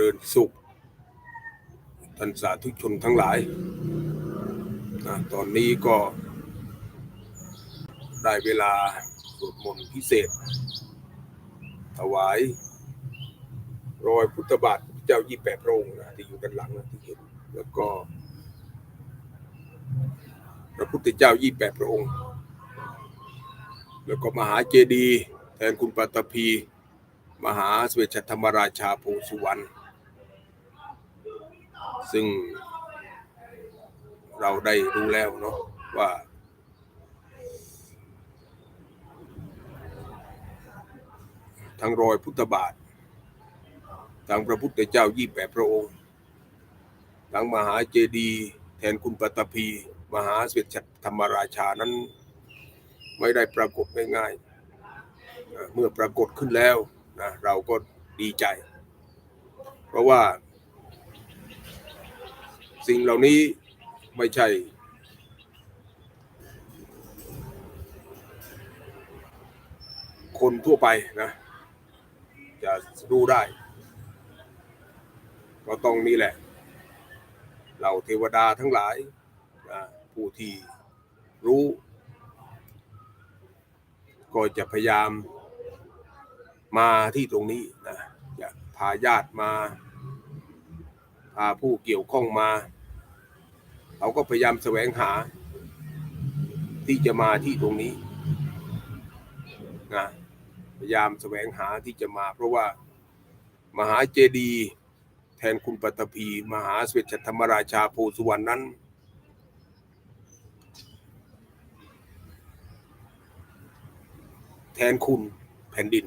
ริญสุขท่านสาธุชนทั้งหลายนะตอนนี้ก็ได้เวลาสวดมนต์พิเศษ ถวาย รอยพุทธบาทเจ้ายี่แปดพระองค์นะที่อยู่ด้านหลังนะที่เห็นแล้วก็ พระพุทธเจ้ายี่แปดพระองค์ แล้วก็มหาเจดีย์แทนคุณปัตตภีมหาสเวชธรรมราชาโพสุวรรณ ซึ่ง เราได้รู้แล้วเนาะว่า ทั้งรอยพุทธบาททั้งพระพุทธเจ้ายี่แปดพระองค์ทั้งมหาเจดีย์แทนคุณปตตภีมหาเสเวชธรรมราชานั้น ไม่ได้ปรากฏง่ายๆเอ่อเมื่อปรากฏขึ้นแล้วนะเราก็ดีใจ เพราะว่า สิ่งเหล่านี้ไม่ใช่ คนทั่วไปนะ จะรู้ได้ ก็ต้องนี่แหละ เราเทวดาทั้งหลายนะผู้ที่รู้ ก็จะพยายามมาที่ตรงนี้นะจะพาญาติมาพาผู้เกี่ยวข้องมา เขาก็พยายามแสวงหา ที่จะมาที่ตรงนี้นะพยายามแสวงหาที่จะมา เพราะว่ามหาเจดีย์แทนคุณปัตภีมหาสเวชธรรมราชาโพธิ์สุวรรณนั้น แทนคุณแผ่นดิน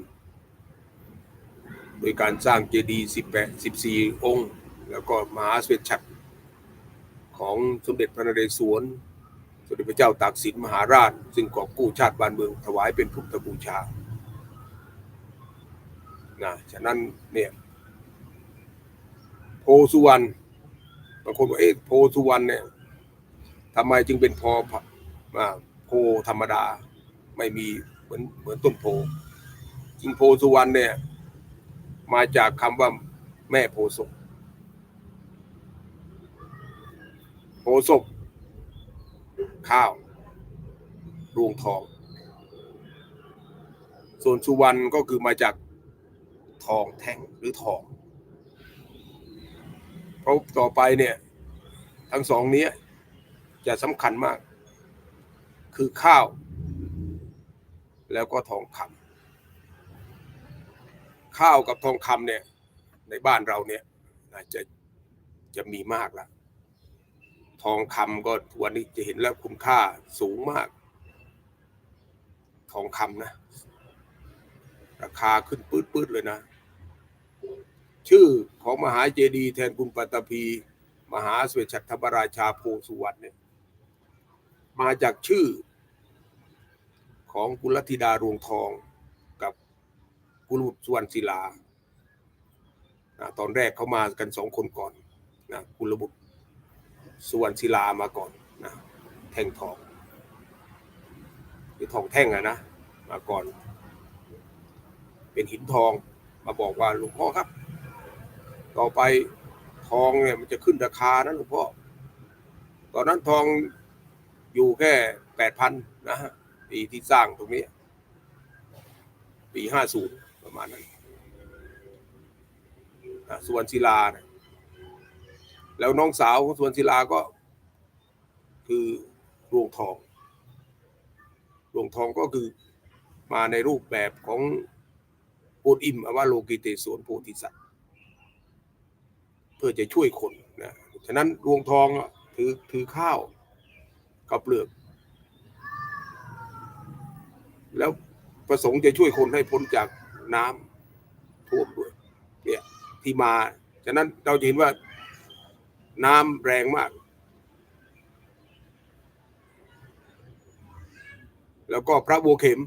โดยการสร้างเจดีย์18 14องค์ แล้วก็มหาสเวชฉัตร ของสมเด็จพระนเรศวร สมเด็จพระเจ้าตากสินมหาราช ซึ่งกอบกู้ชาติบ้านเมืองถวายเป็นพุทธบูชานะฉะนั้นเนี่ยโพสุวรรณบางคนบอกเอ๊ะโพสุวรรณเนี่ยทำไมจึงเป็นพออ่าโพธรรมดาไม่มีเหมือนเหมือนต้นโพจริงโพสุวรรณเนี่ยมาจากคำว่าแม่โพศพโพ ศพข้าวรวงทอง ส่วนสุวรรณก็คือมาจากทองแท่งหรือทอง เพราะต่อไปเนี่ย ทั้งสองนี้จะสำคัญมาก คือข้าว แล้วก็ทองคำข้าวกับทองคำเนี่ย ในบ้านเราเนี่ยน่าจะจะมีมากแล้ว ทองคำก็ทวันนี้จะเห็นแล้วคุณค่าสูงมาก ทองคำนะ ราคาขึ้นปื๊ดๆเลยนะ ชื่อของมหาเจดีย์แทนคุณปัตตภีมหาสวชธรรมราชาโพสุวรรณเนี่ยมาจากชื่อของกุลธิดารวงทองกับกุลุสุวรรณศิลานะตอนแรกเขามากันสองคนก่อนนะกุลบุตร สุวรรณศิลามาก่อนนะแท่งทองหรือทองแท่งอะนะมาก่อน เป็นหินทองมาบอกว่าหลวงพ่อครับ ต่อไปทองเนี่ยมันจะขึ้นราคานะหลวงพ่อตอนนั้นทองอยู่แค่แปดพันนะฮะปีที่สร้างตรงนี้ ปีห้าศูนย์ประมาณนั้นอะสุวรรณศิลานะ แล้วน้องสาวของสวรรณศิลาก็ คือรวงทองรวงทองก็คือมาในรูปแบบของปูดอิมอวาโลกิเตสวนโพธิสัตว์ เพื่อจะช่วยคนนะฉะนั้นรวงทองถือถือข้าวกับเปลือก แล้วประสงค์จะช่วยคนให้พ้นจากน้ำท่วมด้วยเนี่ยที่มา ฉะนั้นเราจะเห็นว่า น้ำแรงมาก แล้วก็พระบัวเข็ม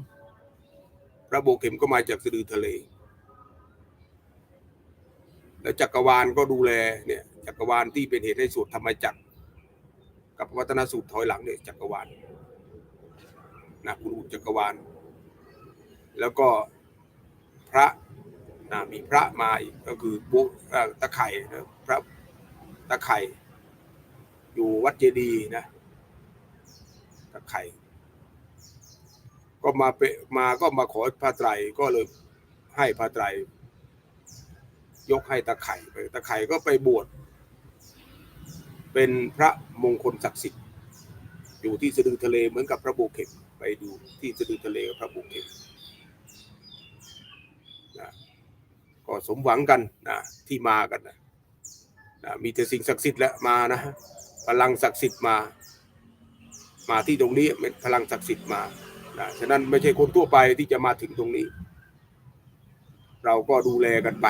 พระบัวเข็มก็มาจากสะดือทะเล แล้วจักรวาลก็ดูแลเนี่ยจักรวาลที่เป็นเหตุให้สูตรธรรมจักร กับวัฒนสูตรถอยหลังเนี่ยจักรวาลนะคุณอุจักรวาล แล้วก็พระนะมีพระมาอีกก็คือบุตะไคร่นะะตะไคร่อยู่วัดเจดีย์นะตะไคร่ก็มาเปมาก็มาขอพระไตรก็เลยให้พระไตรยกให้ตะไคร่ไปตะไคร่ก็ไปบวชเป็นพระมงคลศักดิ์สิทธิ์ อยู่ที่สะดือทะเลเหมือนกับพระบุเข็มไปดูที่สะดือทะเลกับพระบุเข็มนะก็สมหวังกันนะที่มากันนะ นะมีแต่สิ่งศักดิ์สิทธิ์แหละมานะพลังศักดิ์สิทธิ์มา มาที่ตรงนี้เป็นพลังศักดิ์สิทธิ์มานะฉะนั้นไม่ใช่คนทั่วไปที่จะมาถึงตรงนี้ เราก็ดูแลกันไป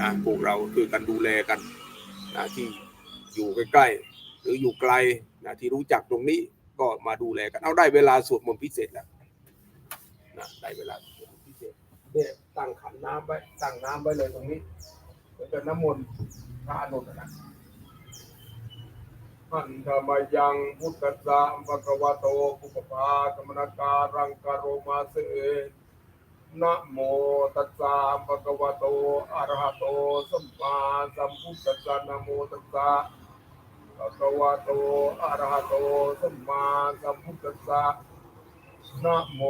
นะพวกเราคือกันดูแลกันนะที่อยู่ใกล้ๆหรืออยู่ไกลนะที่รู้จักตรงนี้ก็มาดูแลกันเอาได้เวลาสวดมนต์พิเศษแล้วนะได้เวลาสวดมนต์พิเศษเนี่ยตั้งขันน้ำไว้ตั้งน้ำไว้เลยตรงนี้แล้วก็น้ำมนต์ พระอนุนนะหันธรรมยังพุทธัสสะภะควะโตปุปภาสมนาการังกะโรมาเสนะโมตัสสะภะคะวะโตอะระหะโตสัมมาสัมพุทธัสสะนะโมตัสสะภะคะวะโตอะระหะโตสัมมาสัมพุทธัสสะนะโม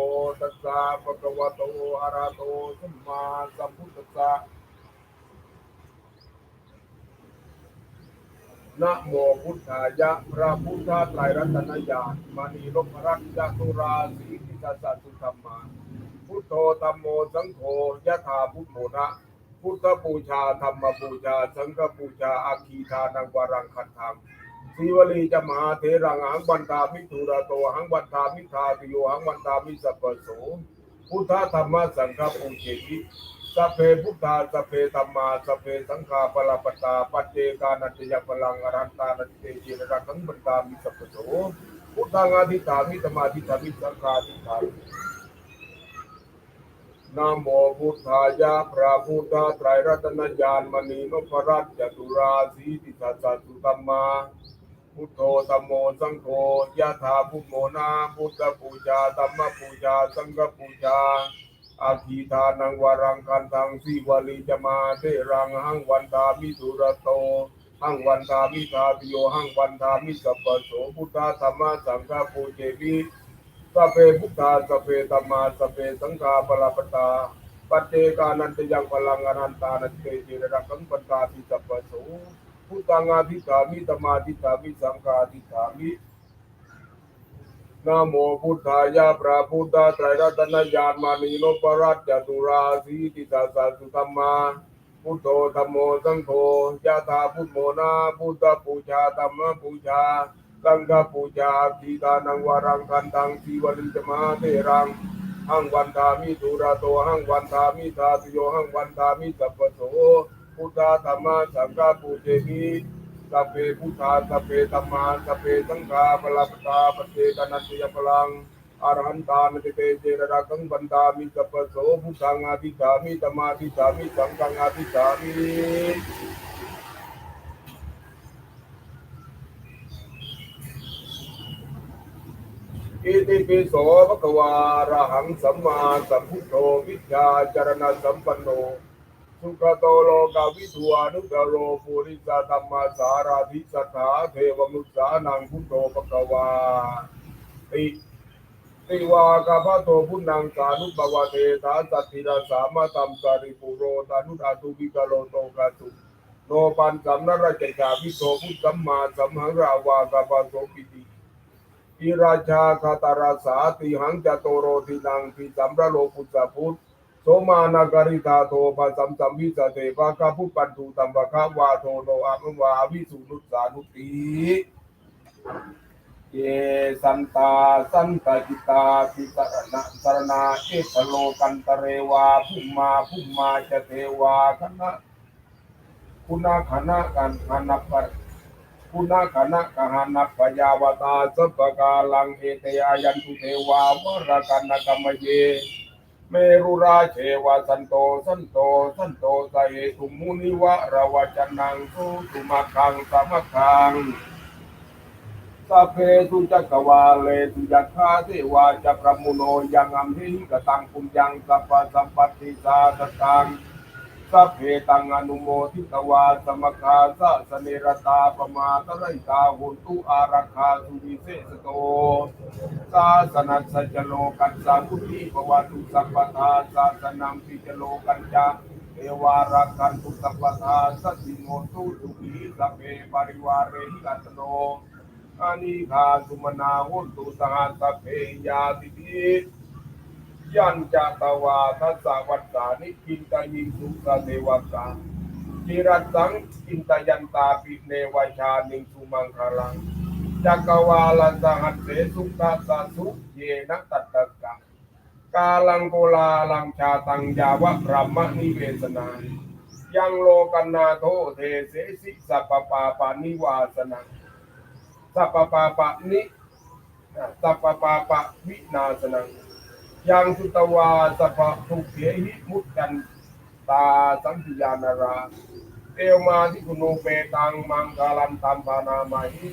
ตัสสะภะคะวะโตอะระหะโตสัมมาสัมพุทธัสสะ นะโมพุทธายะพระพุทธไตรรัตนญาณมณีนพรัตน์จตุราสีทิสสะสุธรรมาพุทโธธรรมโมสังโฆยะถาพุทโธนะพุทธบูชาธรรมบูชา สังฆบูชาอาคีทานังวรังคันธังสีวลีจะมหาเทรังหังบันตามิทุระโตหังบันตามิทาติโยหังบันตามิสัพพโสพุทธธรรมสังฆปูเจติ สัพเพพุทธาสัพเพธรรมาสัพเพสังฆาปลาปตาปัจเจกานัตยพลังอรันตานัตเตจิระรังบันตามิสัพพโสพุทธังอธิฐามิธรรมาธิฐามิสังฆาธิฐามินโมพุทธายะพระพุทธไตรรัตนญาณมณีนพรัตน์จตุราสีติสัสสะสุธรรมาพุทโธธรรมโมสังโฆยะถาพุโมนาพุทธปูชาธรรมปูชาสังฆปูชา อาคีทานังวรังคันทังสีวลีจมาเทรังหังวันตามิสุระโตหังวันตามิทาปิโยหังวันตามิสัพพโสพุทธธรรมสังฆาปูเจมิสพเพพุทธาสพเพธรรมาสพเพสังฆาปลปตาปัจเจกานันตยังพลังอนันตานันเตจิระดังปันตาทิสัพพโสพุทธังอาทิฐามิธรรมาทิฐามิสังฆาทิฐามิ นะโมพุทธายะพระพุทธไตรรัตนญาณมานีโนปรัตจตุราสีติตาสาสุธรรมา พุทโธธรรมโมสังโฆยะถาพุทโมนาพุทธปูชาธรรมปูชาสังฆปูชาทีตานังวารังคันตังทีวลิจมาเทรังหังวันทามิตุระโตหังวันทามิทาติโยหังวันทามิสัพพโสพุทธาธรรมสังฆปูเจมิ สัพเพพุทธาสัพเพธรรมาสัพเพสังฆาปลปตาปเจกนันตยพลังอรหันตานติเตเจระรังบันตามิสัพโสพุทธังอาทิสามิธรรมาทิสามิสังฆังอาทิสามิอิติปิโสภะควาระหังสัมมาสัมพุทโธวิชชาจารณะสัมปันโน สุขโตโลกาวิทูอนุตโรปุริสธรรมสาราธิสัทธาเทวมุสานังพุทโธภะคะวาติติวากาพะโตพุทธังสานุปวเทสาสตติราสามาตัมการิปุโรตานุอาตุวิกาโลโตกาตุโนปันสัมนรจจาวิโสพุทธัมมาสัมหังราวากาปะโสปิติอิราชาคาตาราสาติหังจโตโรตินังทิสัมระโลปุจจพุทธ โสมานาการิธาโทภาสัมสัมวิสเตภาคาพุปันตุตัมภะคะวาโทโนอามังวาวิสุนุสานุติเยสันตาสันตจิตาติสรณะสรณาเอตโลกันตเรวาภุมมาภุมมาจะเทวาคณะคุณาคณะกันคณะปะพุนาคณะกหานัปยาวตาสัพพกาลังเอเตอายันตุเทวาวรกันนกรรมเย เมรุราเชวะสันโตสันโตสันโตสะเหตุมุนิวะระวจนังสุตุมาคังสามะคังสัพเพสุจักวาเลสุจักขาเทวาจะประมุโนยังอัมหิกตังปุญญังสัพพะสัมปติสาสตัง สัพเพตังอนุโมทิตวาสมคาสะสเนรตาปมาตริตาหุนตุอารักขาสุวิเศษโตสาสนัสจโลกัสสาพุทธิภวตุสัพพทาสาสนังปิจโลกัญจาเอวารักขันตุสัพพทาสัตติโนตุสุขีสัพเพปริวาเรหิกัตโนอานิคาสุมนาหุนตุสหัสสัพเพยาติติ ยันจตวาทัสสวัตสานิกินตายิงสุสเทวตาจิรัตสังกินตยันตาปิเนวชานิงสุมังคลังจักวาลันสหัสเสสุขัสสะสุเยนะตัตตะกังกาลังโกลาลังชาตังยาวะพระมนิเวสนายังโลกันนาโทเทเสสิสัปปาปานิวาสนังสัปปาปะนิสัปปปาปะวินาสนัง ยังสุตวาสภะทุกเขหิมุตกันตาสัมพิยานาราเอวมาที่คุณโนเปตังมังคาลันตัมปานามาหิ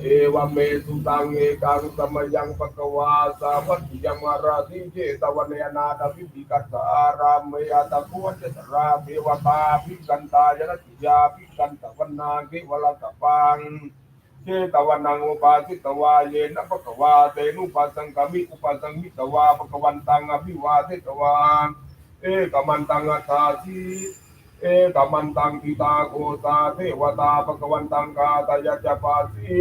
เอวเมสุตังเอกังสมยังปะกวาสาวัติยังมาราธิเจตวันเนนาดาวิปิกัสสารามเมยตะคุวัจตราเทวตาพิกันตายนติยาพิกันตะวันนาเกวลตะปัง เชตวันนังอุปาสิตวาเยนะปะกวาเตนุปัสสังกมิอุปัสสังมิตวาปะกวันตังอภิวาเทตวาเอกมันตังอัฏฐาสีเอกมันตังทิตาโกตาเทวตาปะกวันตังกาตายะจปาสี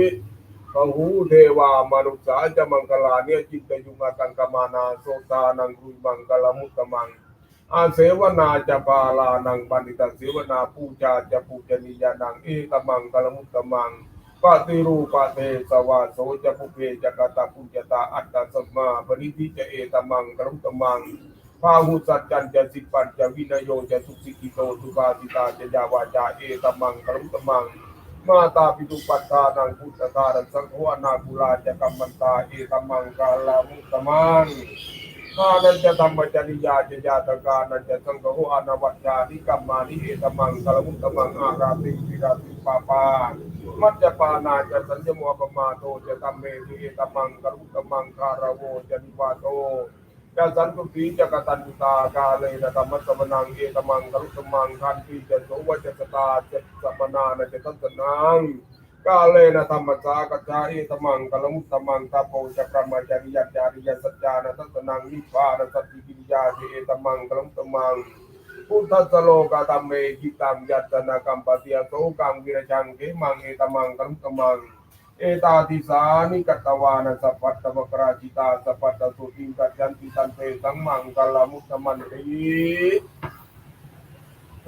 พหูเทวามนุษย์สาจะมังคลาเนี่ยจิตตยุงกังกมานาโสตานังกุยมังกลมุตตมังอาเสวนาจะปาลานังบัณฑิตาเสวนาปูชาจะปูจนียานังเอตมังกลมุตตมัง ปฏิรูปเตสวาโสจะภุเพจะกตาปุจตาอัตตสมาปริทิจะเอตมังกรุตมังพาหุสัจจันจะสิปันจะวินโยจะสุสิกิโตสุภาสิตาจะยาวาจาเอตมังกรุตมัง มาตาปิตุปัตตานังพุทธตารังสังฆวนาคุลาจะกัมมันตาเอตมังกาลามุตมังข้านั้นจะธรรมจริยาจะญาตกานันจะสังฆโหอนาวัจจานิกัมมานิเอตมังกลมุตตมังอาราติวิราติปาปา มัจจปานาจะสัญญโมปมาโตจะตัมเมติเอตมังกรุตมังคารโวจะนิวาโตจะสันตุสีจะกตัญญูตากาเลนะธรรมสมนังเอตมังกรุตมังคันติจะโสวจะกตาจะสัมนานะจะทัสนังกาเลนะธรรมสากจาเอตมังกลมุตตมังตาโพจะพระมจริยจาริยสัจจานะทัสนังนิพพานะสัตติกิริยาเอตมังกลมุตตมัง พุทธสโลกาตัมเมกิตังยัตนากัมปติยโสกังวิรชังเกมังเอตมังกัมตมังเอตาติสานิกัตตวานะสัพพัตตมกราจิตาสัพพัตตสุติงกัจจันติตันเตสังมังกัลลมุตตมันติ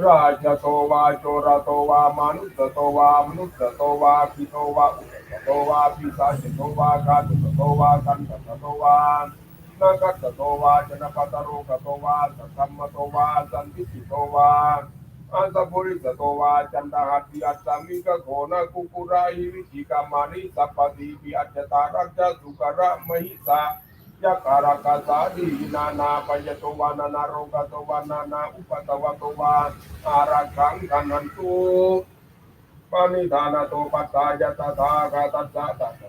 ราชโตวาโจรโตวามนุสโตวามนุสโตวาพิโตวาอุตโตวาพิสาจโตวาคาตุโตวากันตโตวา นาคัตโตวาจนะปัตโรกโตวาสัทธัมมโตวาสันติสิโตวาอันตปุริสโตวาจันตหัตถิอัตมิกะโขนะกุกุราหิวิจิกามานิสัพพติปิอัจจตารักจสุกระมหิสายะการากาสาดีนานาปยโตวานานาโรกโตวานานาอุปตวะโตวาอารักขังขันันตุปานิธานาโตปัตตายะตถาคาตัสสะ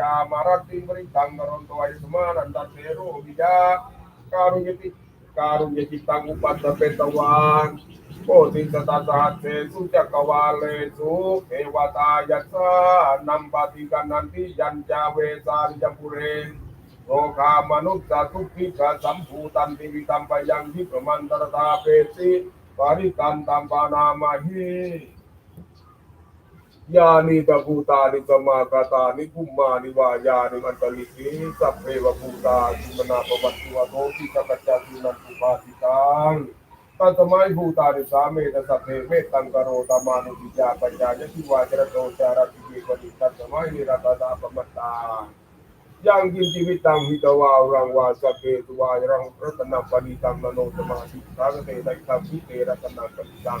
ยามารติมริตังนรนตวายสมานันตเทโรวิยาการุญติการุญติตังอุปัตเปตวานโพธิสตาสหัสเสสุจักวาเลสุเอวตายัสสะนัมปติกันนันติยันจาเวสาริจปุเรนโลกามนุษย์ทุกขิกสัมภูตันติวิตัมปยังทิประมันตรตาเปติปริตันตัมปานามาหี ยานิตะภูตานิสมากาตานิภุมมานิวายานิมันตลิกิสัพเพวภูตาสุมนาปวัตตุวะโตทิสัจจาสุนันตุภาสิตังตัสมัยภูตานิสาเมตสัพเพเมตังกโรตมานุติจาปัญญายติวาจรโตจารติเกปนิตัสมัยนิรัตตาปมัตตายังกินจิวิตังหิตวารังวาสัพเพตุวารังรัตนปณิตังมโนสมาธิสังเตไตตังวิเตรัตนาปณิตัง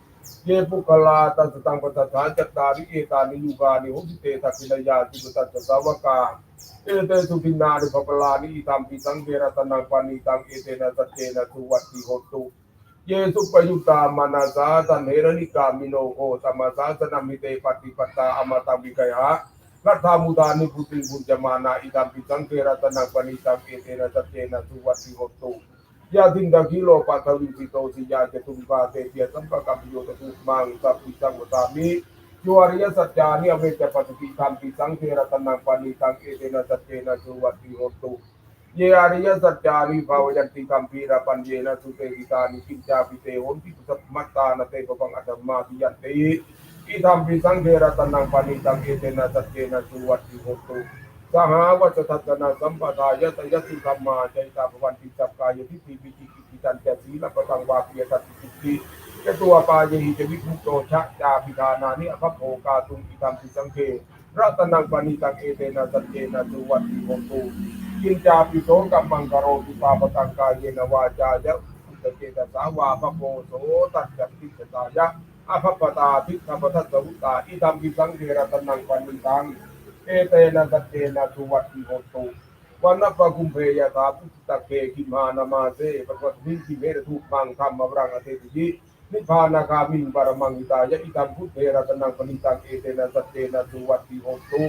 เตนะธัมเมระสวัตติกิตัมปิตังปานิตังเอเตนะสัจเจนะสุวัตติโหตุยังพุทธเจโตปาริวันตังอิสุติสมาธิมานันตังกัจจมาหุสมาธินาเตนะสโมนวิจิติธรรมปิธรรมเมรตนังปตังเอเตนะสัจเจนะสุวัตติโหตุเยปุคลาตัสตังปัสสะจัตาริเอตานิยุกานิโหติเตทักขินยาสุตัสสะสาวกาเอเตสุทินาริภปลานิอิธรรมปิสังเกรตนังปณิตังเอเตนะสัจเจนะสุวัตติโหตุเยสุปยุตามานาสาตันเฮรนิกามิโนโคสมมาสาสนามิเตปฏิปตาอมตังวิกยะรัฐามุดานิพุติบุญจมานาอิดัมปิสังเกรตนังปณิตังเอเตนะสัจเจนะสุวัตติโหตุ ยาตินดังกิโลปัทวิสิโตสิยาจตุมปาเตเตียสัมปะกัมปิโยตตุมังสัพพิสังวตามิโยอริยสัจจานิอเวจปฏิธรรมปิสังเกระตนังปณิตังเอเตนะสัจเจนะสุวัตติโหตุเยอริยสัจจานิภาวยันติกัมพีระปัญเยนะสุเตกิตานิกิจจาปิเตหนติสัพมัตตานะเตปะปังอัตมาติยันติอิธรรมปิสังเกระตนังปณิตังเอเตนะสัจเจนะสุวัตติโหตุ สหาวัจทัตนาสัมปทายตยสุธรรมาใจตาภวันติจักกายทิฏฐิปิจิกิปิจันจะสีลปะตังวาปิยตัติติเจตัวปายหิจวิภุโตชะจาปิธานานิอภพโภกาตุงอิธรรมปิสังเกรัตนังปณิตังเอเตนะสัจเจนะสุวัตติโหตุกินจาปิโสกัมมังกโรติปาปตังกายเยนวาจายะสุตเจตสาวาภโพโสตัจจติสตายะอภปตาทิธรรมทัสสวุตาอิธรรมปิสังเกรตนังปันนิตัง เอเตนะสัจเจนะสุวัตติโหตุวันนปะกุมเพยตาพุทธเกกิมานามาเสปะวัตวิสิเมรทุมังธรรมวรังอเทติยินิพพานาคามิงปรมังอิตายะอิธรรมพุทเทระตนังปณิตังเอเตนะสัจเจนะสุวัตติโหตุ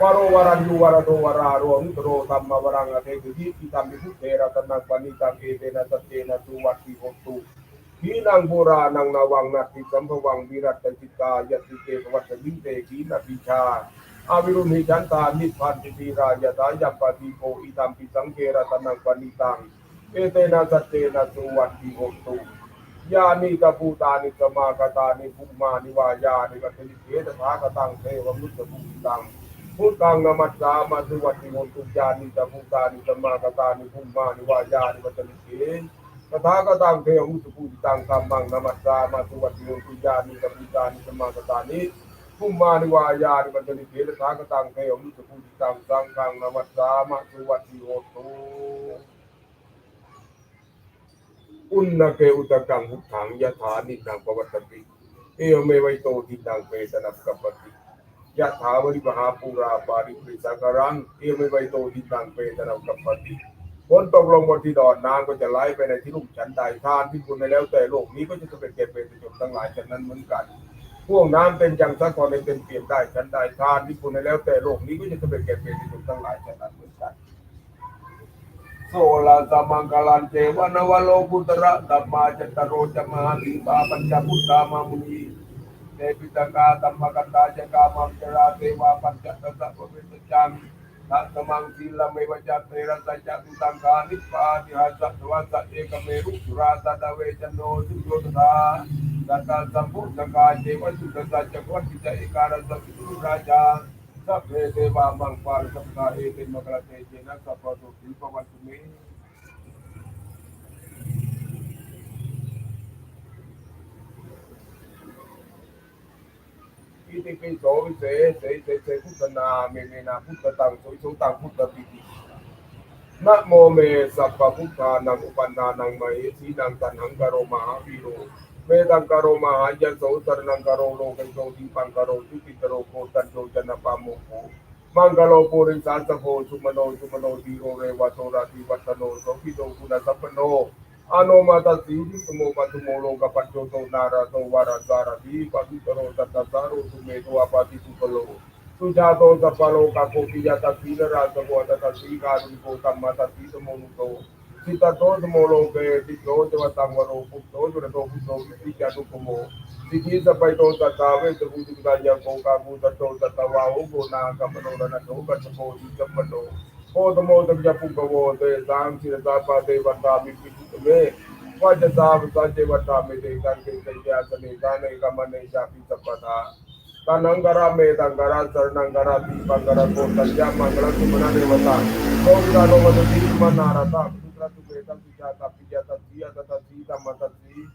วโรวรัญญูวรโดวราโรนุตโรธรรมวรังอเทติยิอิธรรมิพุทเทระตนังปณิตังเอเตนะสัจเจนะสุวัตติโหตุขีนังโบรานังนาวังนาติสัมภวังวิรัตติกายติเกภวัตมิเตขีนาปิชา อาวิรุณิจันตานิพพันติตีรายตายัมปติโกอิตัมปิสังเกรตนังปณิตังเอเตนะสัจเจนะสุวัตติโหตุยานิตภูตานิสมากตานิภุมานิวายานิกัตติเกตถาคตังเทวมุตตภูตังพุทธังนมัสสามาสุวัตติโหตุยานิตภูตานิสมากตานิภุมานิวายานิกัตติเกตถาคตังเทวมุตตภูตังธัมมังนมัสสามาสุวัตติโยตุญานิสัพพิตานิสมาสตานิ ภุมมานิวายานิปัจจนิเกตถาคตังเทวมุตภูติตังสังฆังนามัสสามาสุวัติโยตุอุณนเกอุตกังหุถังยะถานินังปวัตติเอวเมวัยโตทินังเปตนังกัปติยะถาวริมหาปูราปาริปริสังกรังเอวเมวัยโตทินังเปตนังกัปติฝนตกลงบนที่ดอนน้ำก็จะไหลไปในที่ลุ่มฉันใดทานที่คุณในแล้วแต่โลกนี้ก็จะสำเร็จเก็บเป็นประโยชน์ทั้งหลายฉะนั้นเหมือนกัน พวกน้ำเป็นอย่างสักคนในเป็นเปลี่ยนได้ฉันใดทานที่คุณในแล้วแต่โลกนี้ก็จะเร็จเก็บเป็นประโยชน์ทั้งหลายฉะนั้นเหมือนกันโสลาสมังกลันเจวานวโลกุตระตัมมาจตโรจมาติปาปัญจพุทธามามุนีเตปิตกาตัมมกันตาจกามังจราเทวาปัญจตตะปะเวตจังทัสมังศีลเมวจัตเตระสัจจตุตังกานิปปาติหัสสะวัสสะเอกเมรุสุราตะดะเวจโนสุโยตถาสัตตะสัมพุสกา เจวสุตสัจจวัตติจะเอการัสสะวิรุราชาสัพเพเทวามังปาริสัพพะเอเตมกราเตเจนะสัพพะตุทิปวัตุเมอิติปิโสวิเศษเสเสเสพุทธนาเมเมนาพุทธตังโสยโสตังพุทธปิตินะโมเมสัพพะพุทธานังอุปันนานังมเหสีนังตันหังกโรมหาวีโร เมตังกโรมหายันโสสรนังกโรโลกันโตทิปังกโรทุติตโรโคตันโตจันนปาโมโภมังกโลปุริสาสโภสุมโนสุมโนทีโรเรวะโตราติวัตโนโสภิโตคุณสัพพโนอโนมาตสีวิสโมปัตุโมโลกปัจโจโตนาราโตวาราสารดีปฏิตโรตัตตาสารุสุเมโตอาปาติสุปโลสุจาโตสัพพโลกาโกปิยตสีนราสโกตัตสีการุโกตัมมาตสีสโมนุโต Kita todos somos los que todos levantamos a los todos, sobre todo juntos, cristianos como si quita para todos trataba, se puso que ya con cabo, todo trataba, o con la camarona, la toca, se puso que pató. O tomó de ya poco bote, dan si la tapa de bata, mi pito de Wajah sahabat saja bata me de dan ke saya seni dan ke kamane sapi sepata. Tanangara me tangara sarnangara dipangara kota jam mangala sumana devata. Kau kita no madu di manara tak तुकेता सुजाता पिजाता सियाता सीता माता सी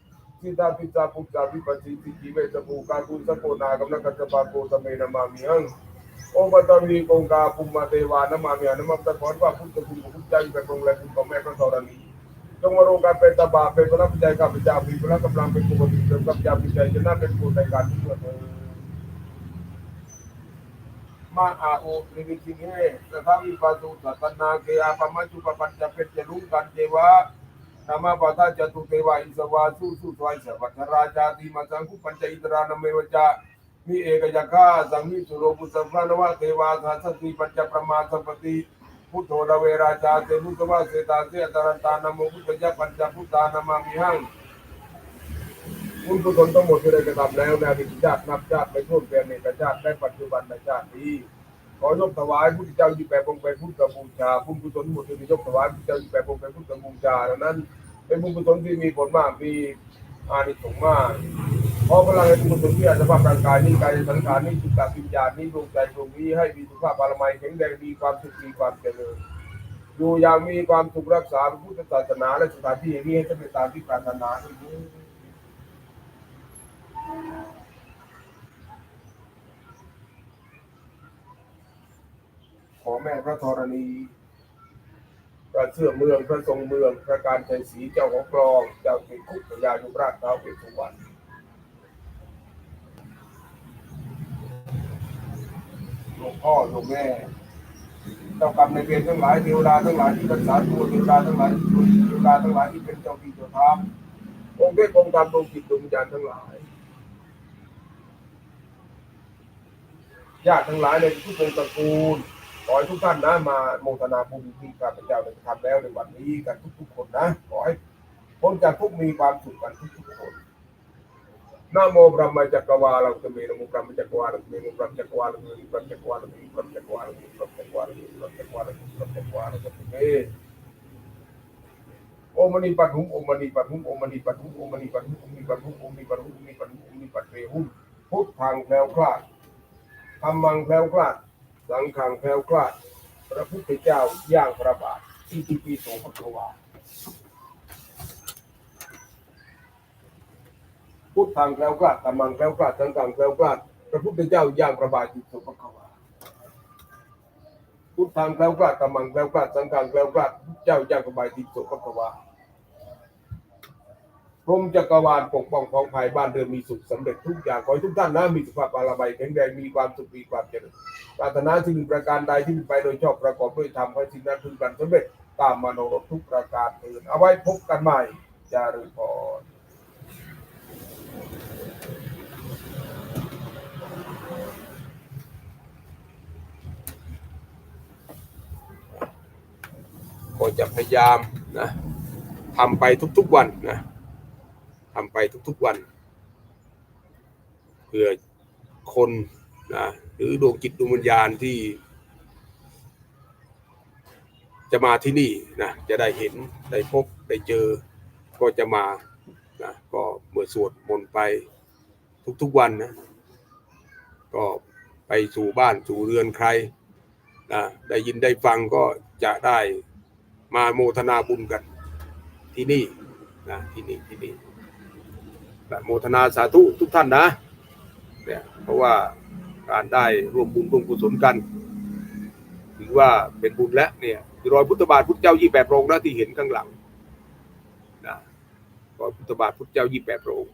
सीता पिता पुता भी पसी सी जीवे सबू का कु सको नागम न कटपा को तमे नमामि हं ओम पतमी कोंगा पुमा देवा नमामि हनुमत कौन पा पुत कुम कुम जाई का कोंग ला कुम मैं का सौरानी तुम रो का पेता बापे बना पिता का पिता भी बना कपड़ा पे को बना कपड़ा पिता जना पे को का มาอาโอนิวิสิงเฮสถาวิปัสสุสัตนาเกอาปมัมจุปปัญจเป็นจรุกันเทวะนามาปัตาจตุเทวะอิสวาสุสุสวายสวัชราชาติมาสังคุปัญจอิตรานเมวจามีเอกยักษ์สังมิสุโรปุสัมพานวะเทวาสัสติปัญจประมาสัมปติพุทโธระเวราชาเตมุตวะเสตาเสตรันตานโมพุทธเจ้าปัญจพุทธานามามิหัง บุญกุศลทั้งหมดที่ได้กระทำแล้วในอดีตชาตินับชาติไปโทษแก่ในชาติและปัจจุบันในชาตินี้ขอยกถวายพุทธเจ้ายี่แปดองค์เป็นพุทธบูชาบุญกุศลหมดที่ยกถวายพุทธเจ้ายี่แปดองค์เป็นพุทธบูชาดังนั้น เป็นบุญกุศลที่มีผลมากมีอานิสงส์มากขอพลังให้ทุกคนที่อาจจะภาพร่างกายนี้กายสังขารนี้จิตตวิญญาณนี้ดวงใจดวงนี้ให้มีสุขภาพบารมีแข็งแรงมีความสุขมีความเจริญอยู่อย่างมีความสุขรักษาพระพุทธศาสนาและสถานที่นี้ให้เร็จตามที่ปรารถนาด้วยเถิด ขอแม่พระธรณี พระเสื่อเมือง พระทรงเมือง พระการชัยศรีเจ้าของกรอง เจ้าเิดคุกพญายุราชเท้าวเวสสุวรรณหลวงพ่อหลวงแม่เจ้ากรรมในเวรทั้งหลายเทวดาทั้งหลายที่รักษาตัวเทวดาทั้งหลายที่ช่วยเทวดาทั้งหลายที่เป็นเจ้าที่เจ้าทางองค์เทพองค์ธรรมดวงจิตดวงวิญญาณทั้งหลาย ญาติทั้งหลายในทุกวงตระกูลขอให้ทุกท่านนะมาโมทนาบุญที่ข้าพเจ้าได้ทำแล้วในวันนี้กันทุกๆคนนะขอให้พ้นจากทุกมีความสุขกันทุกๆคนนะโมพระมจักวาลังเมีนโมพระมจักวาลังเมีนโมพระมจักวาลังเตมีพระมจักวาลังเตมีพระมจักวาลังเตมีพระมจักวาลังเตมีพระมจักวาลเตมีพระมจักรวาลเตมีโอมณีปัดหุมโอมณีปัดหุมโอมณีปัดหุมโอมณีปัดหุมโอมณีปัดหุมโอมณีปัดหุมโอมณีปัดหุมโอมณีปัดเรหุมพุทธังแล้วคลาด ธรรมังแคล้วคลาด สังฆังแคล้วคลาด พระพุทธเจ้าย่างพระบาทที่ที่ปีโสภควาพุทธังแคล้วคลาดธรรมังแคล้วคลาด สังฆังแคล้วคลาด พระพุทธเจ้าย่างพระบาทที่โสภควาพุทธังแคล้วคลาดธรรมังแคล้วคลาด สังฆังแคล้วคลาด เจ้าย่างพระบาทที่โสภควา พรมจักรวาลปกป้องของภายบ้านเรือนมีสุขสำเร็จทุกอย่างขอให้ทุกท่านนะมีสุขภาพบารมีแข็งแรงมีความสุขมีความเจริญปรารถนาสิ่งประการใดที่เป็นไปโดยชอบประกอบด้วยธรรมให้สิ่งนั้นพึงกันสำเร็จตามมโนรถทุกประการเถิดเอาไว้พบกันใหม่จารุพรก็จะพยายามนะทำไปทุกๆวันนะ ทำไปทุกๆวันเพื่อคนนะหรือดวงจิตดวงวิญญาณที่ จะมาที่นี่นะจะได้เห็นได้พบได้เจอ ก็จะมานะก็เมื่อสวดมนต์ไปทุกๆวันนะก็ไปสู่บ้านสู่เรือนใครนะได้ยินได้ฟังก็จะได้มาโมทนาบุญกันที่นี่นะที่นี่ที่นี่ โมทนาสาธุทุกท่านนะเนี่ยเพราะว่าการได้ร่วมบุญร่วมกุศลกันถือว่าเป็นบุญแล้วเนี่ยรอยพุทธบาทพุทธเจ้ายี่แปดพระองค์นะที่เห็นข้างหลังนะรอยพุทธบาทพุทธเจ้ายี่แปดพระองค์